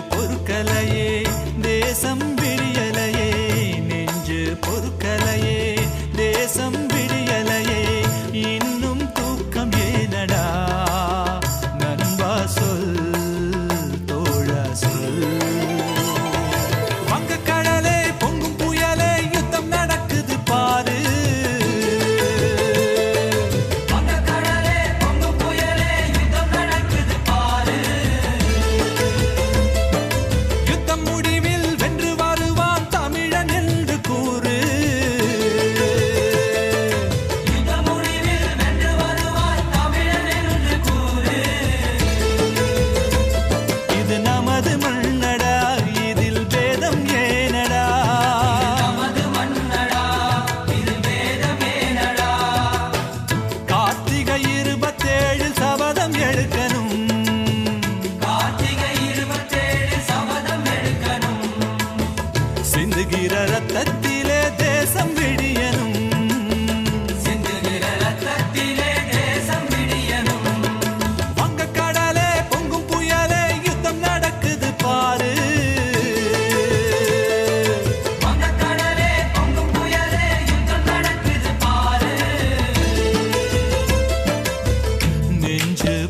பொற்கலையே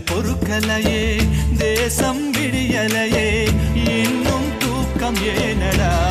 பொறுக்கலையே தேசம் விடியலையே இன்னும் தூக்கம் ஏனடா?